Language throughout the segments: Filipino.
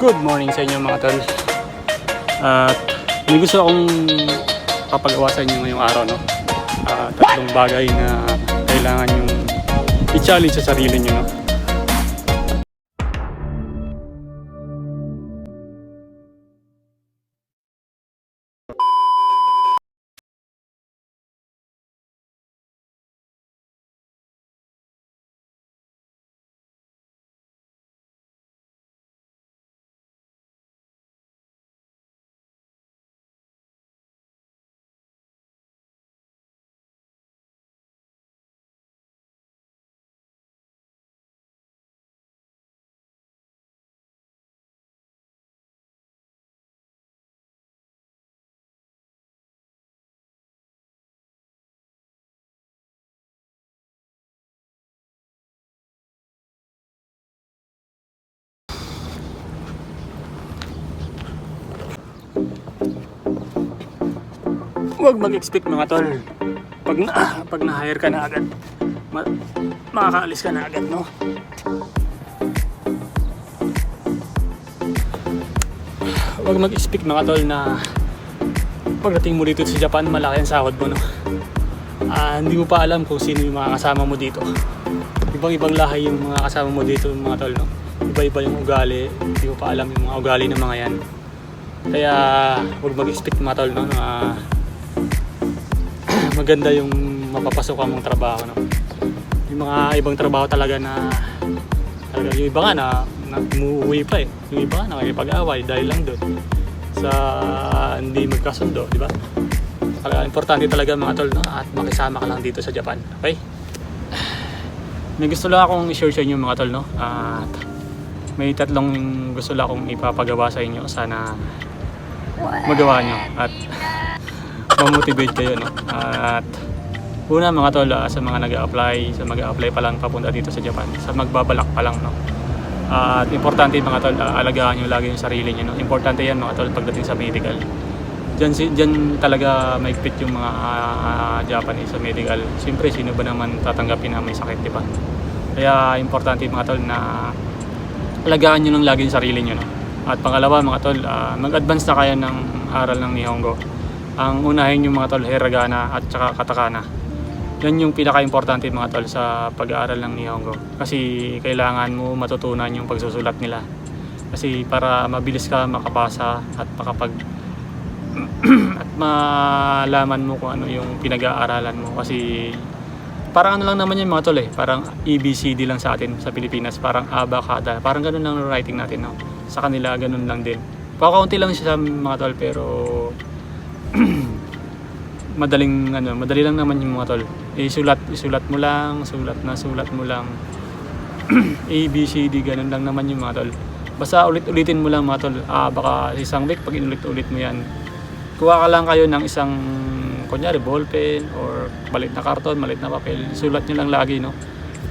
Good morning sa inyo mga tol. At may gusto akong papagawa sa inyo ngayong araw. No? Ah, tatlong bagay na kailangan yung i-challenge sa sarili nyo. No? Huwag mag-expect mga tol. Pag na, pag na-hire ka na agad, ma- makakaalis ka na agad, no? Huwag mag-expect mga tol na pagdating mo dito sa Japan, malaki ang sahod mo, no? Ah, hindi mo pa alam kung sino yung mga kasama mo dito. Ibang-ibang lahi yung mga kasama mo dito, mga tol, no? Iba-iba yung ugali, hindi mo pa alam yung mga ugali ng mga yan. Kaya, huwag mag-expect mga tol, no? Na, maganda yung mapapasok mong trabaho no? yung mga ibang trabaho talaga na talaga yung iba nga na, na umuwi pa eh. Yung iba nga nakikipag-away dahil lang doon sa hindi magkasundo di ba? Talaga importante talaga mga tol no? at makisama ka lang dito sa Japan. Okay? May gusto lang akong i-share sa inyo mga tol no? At may tatlong gusto lang akong ipapagawa sa inyo. Sana magawa nyo. At ma-motivate kayo no at una mga tol ah, sa mga nag-apply sa mag-apply pa lang papunta dito sa Japan sa magbabalak pa lang no at importante mga tol ah, alagaan nyo lagi yung sarili nyo no importante yan mga tol pagdating sa medical Diyan, si, diyan talaga maigpit yung mga ah, Japanese sa medical. Siyempre, sino ba naman tatanggapin na may sakit, di? Kaya importante mga tol na alagaan nyo lang lagi yung sarili nyo. No? At pangalawa mga tol, ah, mag-advance na kayo ng aral ng Nihongo. Ang unahin yung mga tol, hiragana at saka katakana. Yan yung pinaka-importante mga tol sa pag-aaral ng Nihongo. Kasi kailangan mo matutunan yung pagsusulat nila. Kasi para mabilis ka makapasa at makapag at malaman mo kung ano yung pinag-aaralan mo kasi parang ano lang naman yung mga tol eh parang ABCD lang sa atin sa Pilipinas parang abakada parang ganun lang ang writing natin no? sa kanila ganun lang din kakaunti lang siya sa mga tol pero madaling ano madali lang naman yung mga tol. Isulat isulat mo lang sulat na sulat mo lang. ABCD ganun lang naman yung mga tol. Basta ulit-ulitin mo lang mga tol. Ah baka isang week pag inulit-ulit mo yan. Kuha ka lang kayo ng isang kunyari ballpen or malit na karton, malit na papel, sulat nyo lang lagi no?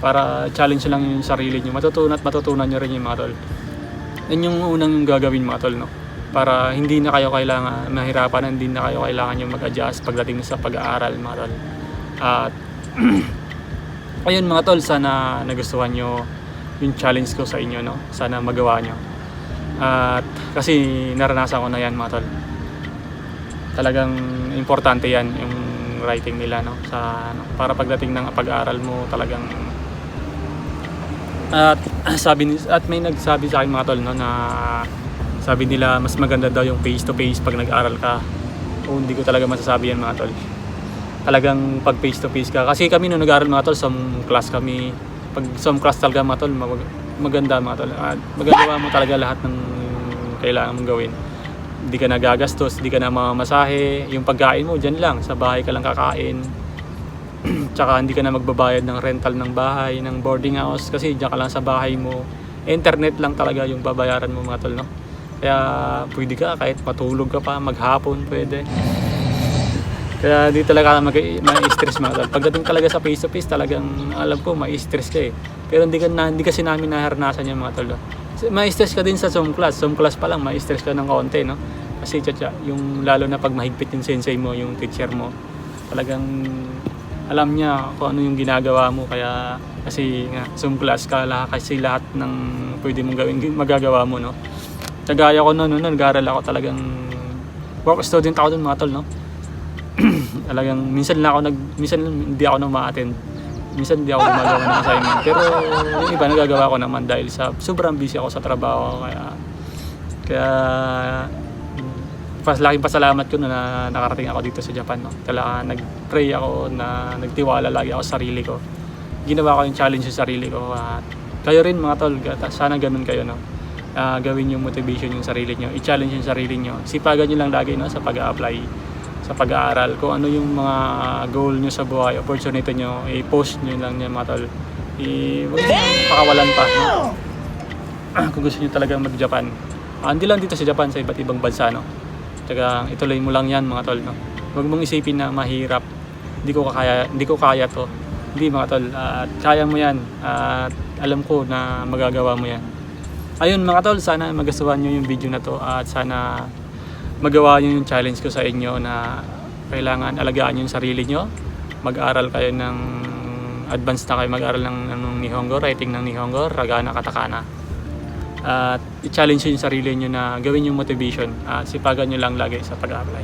Para challenge lang yung sarili nyo. Matutunan at matutunan nyo rin yung mga tol. Yan yung unang gagawin mga tol no para hindi na kayo kailangan mahirapan hindi na kayo kailangan yung mag-adjust pagdating sa pag-aaral mga tol. At ayun mga tol sana nagustuhan nyo yung challenge ko sa inyo no? Sana magawa nyo. At kasi naranasan ko na yan mga tol. Talagang importante yan yung writing nila no? Sa ano, para pagdating ng pag-aaral mo talagang at sabi at may nagsabi sa akin mga tol no na sabi nila mas maganda daw yung face to face pag nag-aaral ka. O hindi ko talaga masasabi yan mga tol. Talagang pag face to face ka. Kasi kami nung nag-aaral mga tol some class kami. Pag some class talaga mga tol mag- maganda mga tol. At magagawa mo talaga lahat ng kailangan mong gawin. Hindi ka nagagastos, hindi ka na mamamasahe, yung pagkain mo dyan lang, sa bahay ka lang kakain. Tsaka hindi ka na magbabayad ng rental ng bahay, ng boarding house. Kasi dyan ka lang sa bahay mo. Internet lang talaga yung babayaran mo mga tol, no? Kaya pwede ka kahit matulog ka pa, maghapon pwede. Kaya di talaga ma-stress mga tol. Pagdating talaga sa face to face, talagang alam ko ma-stress ka eh. Pero hindi, ka na, hindi kasi namin naharanasan yung mga tol. no? Ma-stress ka din sa Zoom class. Zoom class pa lang, ma-stress ka ng konti, no? Kasi tsa yung lalo na pag mahigpit yung sensei mo, yung teacher mo, talagang alam niya kung ano yung ginagawa mo. Kaya kasi nga, Zoom class ka, lahat, kasi lahat ng pwede mong gawin, magagawa mo, no? Kagaya ko noon, noon nag-aaral ako talagang work student ako doon mga tol, no? talagang minsan lang ako nag minsan hindi ako nang ma-attend. Minsan hindi ako gumagawa ng assignment. Pero yung iba nagagawa ko naman dahil sa sobrang busy ako sa trabaho kaya kaya pas laking pasalamat ko na nakarating ako dito sa Japan no. Kaya nag-pray ako na nagtiwala lagi ako sa sarili ko. Ginawa ko yung challenge sa sarili ko at kayo rin mga tol, sana ganun kayo no. Ah, gawin yung motivation yung sarili nyo, i-challenge yung sarili nyo. Sipagan nyo lang lagi no sa pag-apply sa pag-aaral kung ano yung mga goal nyo sa buhay, opportunity nyo, i-post nyo lang yan mga tol. I, huwag pakawalan pa. No? kung gusto nyo talagang mag-Japan. Ah, hindi lang dito sa Japan, sa iba't ibang bansa, no? Tsaka ituloy mo lang yan mga tol, no? Huwag mong isipin na mahirap. Hindi ko kaya, hindi ko kaya to. Hindi mga tol, at kaya mo yan. At alam ko na magagawa mo yan. Ayun mga tol, sana magustuhan nyo yung video na to at sana magawa nyo yung challenge ko sa inyo na kailangan alagaan yung sarili nyo. Mag-aral kayo ng advanced na kayo mag-aral ng, ng Nihongo, writing ng Nihongo, Ragana, Katakana. At i-challenge yung sarili nyo na gawin yung motivation at sipagan nyo lang lagi sa pag-apply.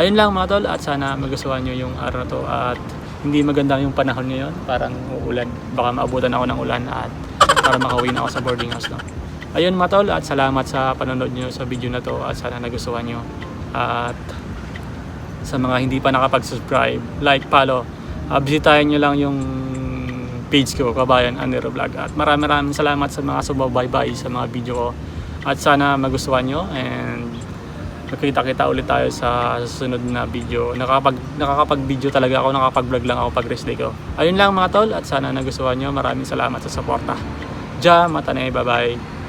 Ayun lang mga tol at sana magustuhan nyo yung araw na to at hindi maganda yung panahon ngayon, parang uulan. Baka maabutan ako ng ulan at para makauwi na ako sa boarding house. No? Ayun mga tol at salamat sa panonood nyo sa video na to at sana nagustuhan nyo. At sa mga hindi pa nakapag-subscribe, like, follow, uh, bisitahin nyo lang yung page ko, Kabayan Anero Vlog. At maraming maraming salamat sa mga subaybay sa mga video ko. At sana magustuhan nyo and magkita-kita ulit tayo sa susunod na video. Nakakapag, nakakapag-video talaga ako, nakakapag-vlog lang ako pag rest day ko. Ayun lang mga tol at sana nagustuhan nyo. Maraming salamat sa suporta. Ja, matanay, bye-bye.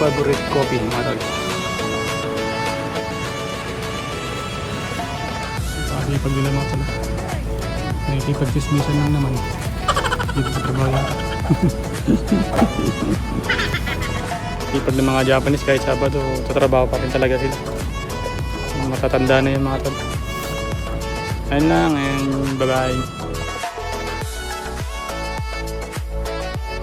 Favorite coffee, mga tol. Pati pag nila mga tol. Nakikipag-chismisan lang naman. Dito sa trabaho yata. Ipag ng mga Japanese kahit Sabado, tatrabaho pa rin talaga sila. Matatanda na yung mga tol. Ayun lang and bye bye.